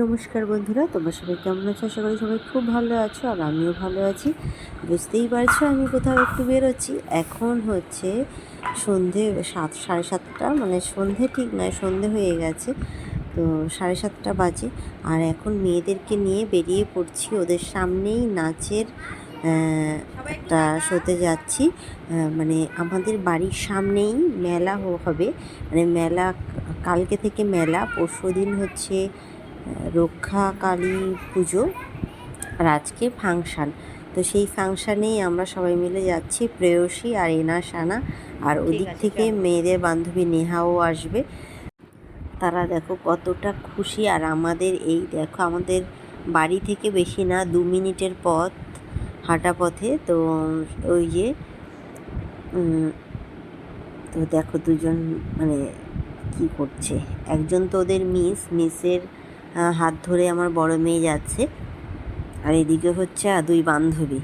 নমস্কার বন্ধুরা, তোমরা সবাই কেমন আছো? আশা করি সবাই খুব ভালো আছো আর আমিও ভালো আছি। বুঝতেই পারছ আমি কোথাও একটু বেরোচ্ছি। এখন হচ্ছে সন্ধে সাত, সাড়ে সাতটা মানে সন্ধে ঠিক নয়, সন্ধে হয়ে গেছে, তো সাড়ে সাতটা বাজে। আর এখন মেয়েদেরকে নিয়ে বেরিয়ে পড়ছি, ওদের সামনেই নাচের একটা শোতে যাচ্ছি। মানে আমাদের বাড়ির সামনেই মেলা হবে। মানে মেলা, কালকে থেকে মেলা পরশু দিন হচ্ছে রক্ষা কালী পুজো আর আজকে ফাংশান। তো সেই ফাংশানেই আমরা সবাই মিলে যাচ্ছি প্রেয়সী আর এনা সানা। আর ওদিক থেকে মেয়েদের বান্ধবী নেহাও আসবে। তারা দেখো কতটা খুশি। আর আমাদের এই দেখো আমাদের বাড়ি থেকে বেশি না দু মিনিটের পথ হাঁটা পথে। তো ওই যে তো দেখো দুজন মানে কি করছে? একজন তো ওদের মিস মিসের হাত ধরে আমার বড় মেয়ে যাচ্ছে। আর এদিকে হচ্ছে দুই বান্ধবী।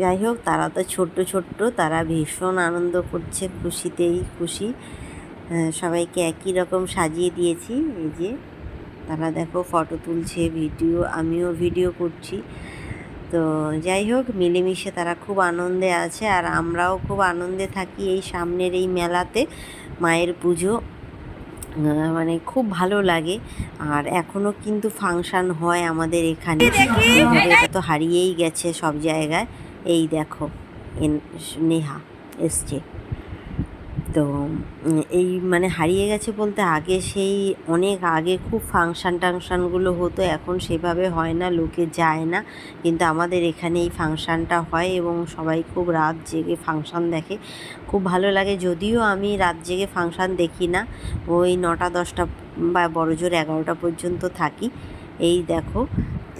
যাই হোক, তারা তো ছোট্ট ছোট্ট। তারা ভীষণ আনন্দ করছে, খুশিতেই খুশি। সবাইকে একই রকম সাজিয়ে দিয়েছি। এই যে, তারা দেখো ফটো তুলছে, ভিডিও, আমিও ভিডিও করছি। তো যাই হোক, মিলেমিশে তারা খুব আনন্দে আছে। আর আমরাও খুব আনন্দে থাকি এই সামনের এই মেলাতে, মায়ের পুজো। মানে খুব ভালো লাগে। আর এখনও কিন্তু ফাংশন হয় আমাদের এখানে। এটা তো হারিয়েই গেছে সব জায়গায়। এই দেখো নেহা এসছে। তো এই মানে হারিয়ে গেছে বলতে আগে সেই অনেক আগে খুব ফাংশান টাংশানগুলো হতো, এখন সেভাবে হয় না, লোকে যায় না। কিন্তু আমাদের এখানে এই ফাংশানটা হয় এবং সবাই খুব রাত জেগে ফাংশান দেখে। খুব ভালো লাগে, যদিও আমি রাত জেগে ফাংশান দেখি না। ওই নটা, দশটা বা বড় জোর এগারোটা পর্যন্ত থাকি। এই দেখো,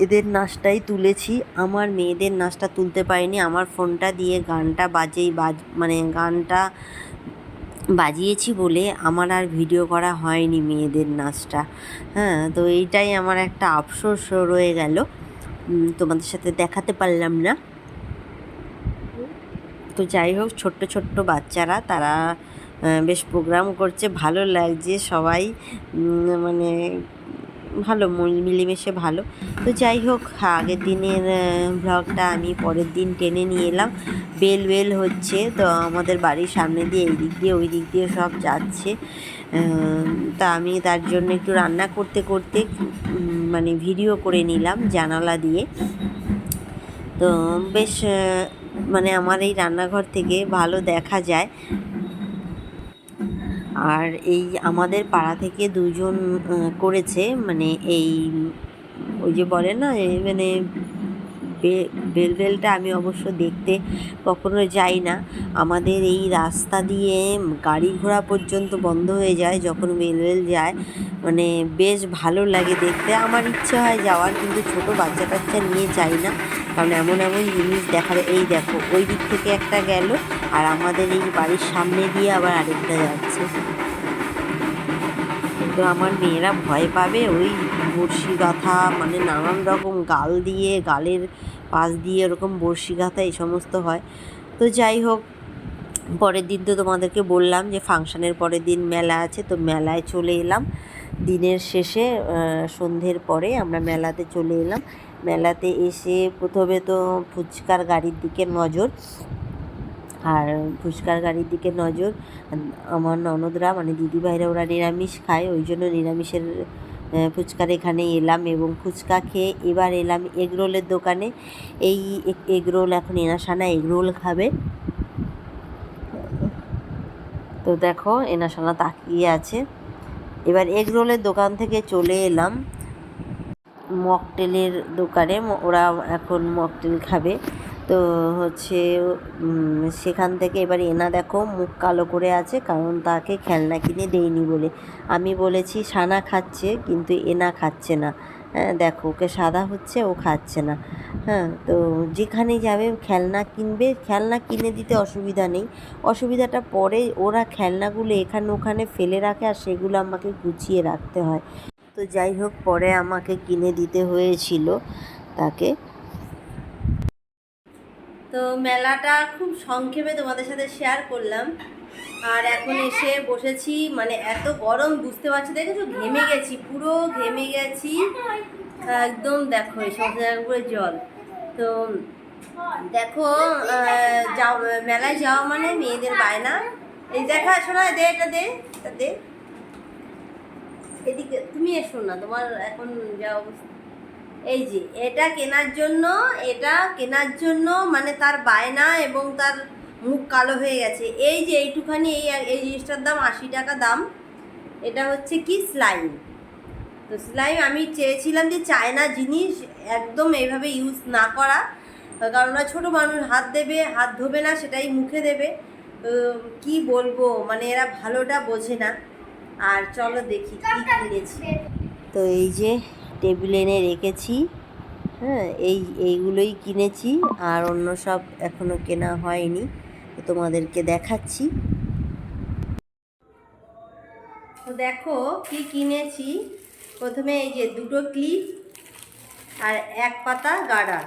এদের নাচটাই তুলেছি। আমার মেয়েদের নাচটা তুলতে পারিনি। আমার ফোনটা দিয়ে গানটা বাজেই, বাজ মানে গানটা বাজিয়েছি বলে আমার আর ভিডিও করা হয়নি মেয়েদের নাচটা। হ্যাঁ তো এইটাই আমার একটা আফসোস রয়ে গেল। তোমাদের সাথে দেখাতে পারলাম না। তো যাই হোক, ছোট্ট ছোট্ট বাচ্চারা, তারা বেশ প্রোগ্রাম করছে। ভালো লাগছে সবাই। মানে ভালো মিল- মিলেমিশে ভালো। তো যাই হোক আগের দিনের ব্লগটা আমি পরের দিন টেনে নিয়ে এলাম। বেল বেল হচ্ছে, তো আমাদের বাড়ির সামনে দিয়ে এই দিক দিয়ে ওই দিক দিয়ে সব যাচ্ছে। তা আমি তার জন্য একটু রান্না করতে করতে মানে ভিডিও করে নিলাম জানালা দিয়ে। তো বেশ মানে আমার এই রান্নাঘর থেকে ভালো দেখা যায়। আর এই আমাদের পাড়া থেকে দুজন করেছে মানে এই, ওই যে বলে না মানে বেলবেলটা আমি অবশ্য দেখতে কখনো যাই না। আমাদের এই রাস্তা দিয়ে গাড়ি ঘোড়া পর্যন্ত বন্ধ হয়ে যায় যখন বেলবেল যায়। মানে বেশ ভালো লাগে দেখতে। আমার ইচ্ছে হয় যাওয়ার, কিন্তু ছোট বাচ্চা কাচ্চা নিয়ে যাই না। কারণ এমন এমন জিনিস দেখার, এই দেখো, ওই দিক থেকে একটা গেল আর আমাদের এই বাড়ির সামনে দিয়ে আবার আরেকটা যাচ্ছে। তো আমার মেয়েরা ভয় পাবে ওই বড়শি গাঁথা মানে নানান রকম গাল দিয়ে, গালের পাশ দিয়ে ওরকম বড়শি গাঁথা এই সমস্ত হয়। তো যাই হোক, পরের দিন তো তোমাদেরকে বললাম যে ফাংশনের পরের দিন মেলা আছে, তো মেলায় চলে এলাম। দিনের শেষে সন্ধ্যের পরে আমরা মেলাতে চলে এলাম। মেলাতে এসে প্রথমে তো ফুচকার গাড়ির দিকে নজর। আর ফুচকার গাড়ির দিকে নজর। আমার ননদরা মানে দিদিভাইরা, ওরা নিরামিষ খায়, ওই জন্য নিরামিষের ফুচকার এখানে এলাম এবং ফুচকা খেয়ে এবার এলাম এগরোলের দোকানে। এই এগরোল এখন এনাসানা এগরোল খাবে। তো দেখো এনাসানা তাকিয়ে আছে। এবার এগরোলের দোকান থেকে চলে এলাম। মকটেলের দোকানে ওরা এখন মকটেল খাবে। তো হচ্ছে সেখান থেকে এবার এনা দেখো মুখ কালো করে আছে, কারণ তাকে খেলনা কিনে দেয়নি বলে। আমি বলেছি, সানা খাচ্ছে, কিন্তু এনা খাচ্ছে না। হ্যাঁ দেখো, ওকে সাদা হচ্ছে, ও খাচ্ছে না। হ্যাঁ তো যেখানে যাবে, খেলনা কিনবে। খেলনা কিনে দিতে অসুবিধা নেই। অসুবিধাটা পরে ওরা খেলনাগুলো এখানে ওখানে ফেলে রাখে আর সেগুলো আমাকে গুছিয়ে রাখতে হয়। তো যাই হোক, পরে আমাকে কিনে দিতে হয়েছিল তাকে। তো মেলাটা খুব সংক্ষেপে তোমাদের সাথে শেয়ার করলাম। আর এখন এসে বসেছি মানে এত গরম, বুঝতে পারছি? দেখেছ? ঘেমে গেছি, পুরো ঘেমে গেছি। একদম দেখো, এই সব জায়গাগুলো জল। তো দেখো যাও, মেলায় যাওয়া মানে মেয়েদের বায়না। এই দেখা, শোনা, দে এটা দে এটা দে। এদিকে, তুমি এসো না, তোমার এখন যা অবস্থা। এই যে, এটা কেনার জন্য, এটা কেনার জন্য মানে তার বায়না এবং তার মুখ কালো হয়ে গেছে। এই যে, এইটুখানি এই এই জিনিসটার দাম আশি টাকা দাম। এটা হচ্ছে কি? স্লাইম তো স্লাইম আমি চেয়েছিলাম যে চায়না জিনিস একদম এইভাবে ইউজ না করা, কারণ ওরা ছোটো মানুষ, হাত দেবে, হাত ধোবে না, সেটাই মুখে দেবে। কি বলব মানে এরা ভালোটা বোঝে না। আর চলো দেখি কি কিনেছি। তো এই যে টেবিলে এনে রেখেছি। হ্যাঁ এই, এইগুলোই কিনেছি আর অন্য সব এখনও কেনা হয়নি। তোমাদেরকে দেখাচ্ছি। তো দেখো কি কিনেছি। প্রথমে এই যে দুটো ক্লিপ আর এক পাতা গার্ডার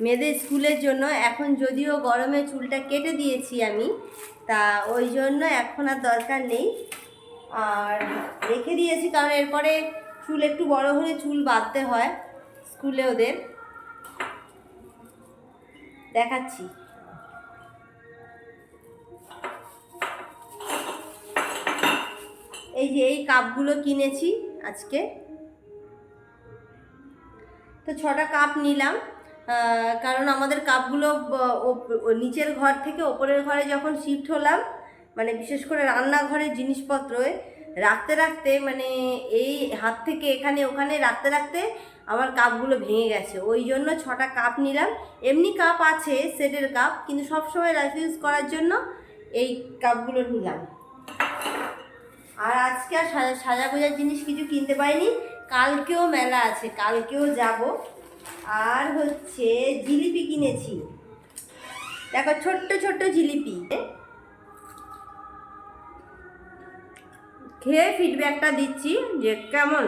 মেয়েদের স্কুলের জন্য এখন যদিও গরমে চুলটা কেটে দিয়েছি আমি, তা ওই জন্য এখন আর দরকার নেই। আর রেখে দিয়েছি কারণ এরপরে চুল একটু বড় হলে চুল বাঁধতে হয় স্কুলে ওদের। দেখাচ্ছি। এই যে এই কাপগুলো কিনেছি আজকে। তো ছটা কাপ নিলাম। কারণ আমাদের কাপগুলো নিচের ঘর থেকে ওপরের ঘরে যখন শিফট হলাম মানে বিশেষ করে রান্নাঘরের জিনিসপত্র রাখতে রাখতে মানে এই হাত থেকে এখানে ওখানে রাখতে রাখতে আমার কাপগুলো ভেঙে গেছে। ওই জন্য ছটা কাপ নিলাম। এমনি কাপ আছে, সেটের কাপ, কিন্তু সবসময় রেফিউজ করার জন্য এই কাপগুলো নিলাম। আর আজকে আর সাজা সাজা গোজার জিনিস কিছু কিনতে পারিনি। কালকেও মেলা আছে, কালকেও যাব। আর হচ্ছে জিলিপি কিনেছি। দেখো, ছোট্ট ছোট্ট জিলিপি। খেয়ে ফিডব্যাকটা দিচ্ছি যে কেমন?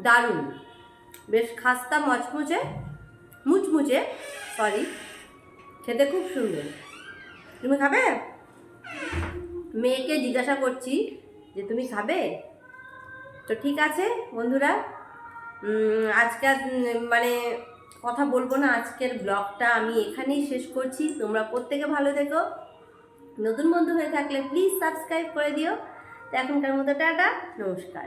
দারুণ। বেশ খাস্তা মচমুচে মুচমুচে সরি খেতে খুব সুন্দর। তুমি খাবে? মেয়েকে জিজ্ঞাসা করছি যে তুমি খাবে? তো ঠিক আছে বন্ধুরা। উম, মানে কথা বলব না, আজকের ব্লগটা আমি এখানেই শেষ করছি। তোমরা প্রত্যেকে ভালো থেকো। নতুন বন্ধু হয়ে থাকলে প্লিজ সাবস্ক্রাইব করে দিও। তো এখনকার মতো টাটা, নমস্কার।